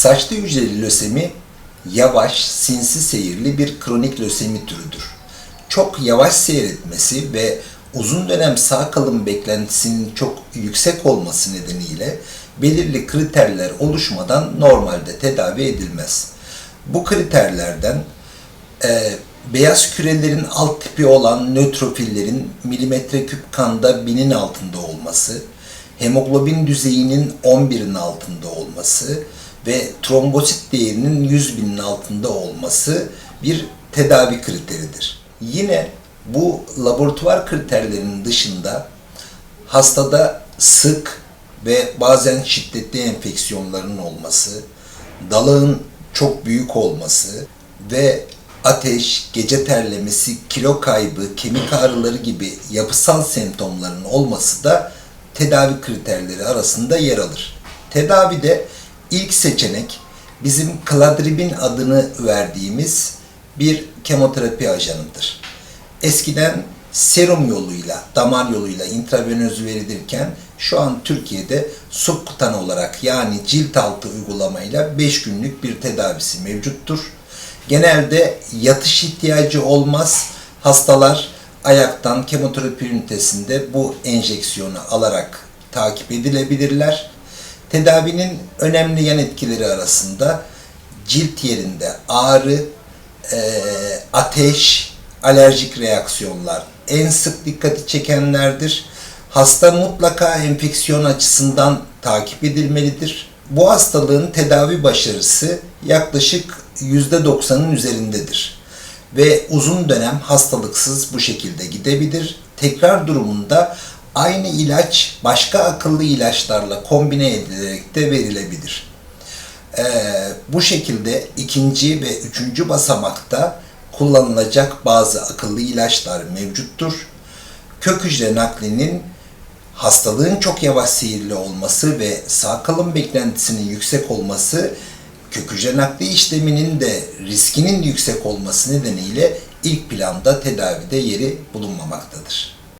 Saçlı hücreli lösemi yavaş, sinsi seyirli bir kronik lösemi türüdür. Çok yavaş seyretmesi ve uzun dönem sağ kalım beklentisinin çok yüksek olması nedeniyle belirli kriterler oluşmadan normalde tedavi edilmez. Bu kriterlerden e, beyaz kürelerin alt tipi olan nötrofillerin milimetre küp kanda binin altında olması, hemoglobin düzeyinin 11'in altında olması ve trombosit değerinin 100 binin altında olması bir tedavi kriteridir. Yine bu laboratuvar kriterlerinin dışında hastada sık ve bazen şiddetli enfeksiyonların olması, dalağın çok büyük olması ve ateş, gece terlemesi, kilo kaybı, kemik ağrıları gibi yapısal semptomların olması da tedavi kriterleri arasında yer alır. Tedavide ilk seçenek bizim kladribin adını verdiğimiz bir kemoterapi ajanıdır. Eskiden serum yoluyla, damar yoluyla intravenöz verilirken şu an Türkiye'de subkutan olarak yani cilt altı uygulamayla 5 günlük bir tedavisi mevcuttur. Genelde yatış ihtiyacı olmaz. Hastalar ayaktan kemoterapi ünitesinde bu enjeksiyonu alarak takip edilebilirler. Tedavinin önemli yan etkileri arasında cilt yerinde ağrı, e, ateş, alerjik reaksiyonlar en sık dikkati çekenlerdir. Hasta mutlaka enfeksiyon açısından takip edilmelidir. Bu hastalığın tedavi başarısı yaklaşık %90'ın üzerindedir. Ve uzun dönem hastalıksız bu şekilde gidebilir. Tekrar durumunda aynı ilaç başka akıllı ilaçlarla kombine edilerek de verilebilir. Ee, bu şekilde ikinci ve üçüncü basamakta kullanılacak bazı akıllı ilaçlar mevcuttur. Kök hücre naklinin hastalığın çok yavaş seyirli olması ve sağ kalım beklentisinin yüksek olması kök hücre nakli işleminin de riskinin yüksek olması nedeniyle ilk planda tedavide yeri bulunmamaktadır.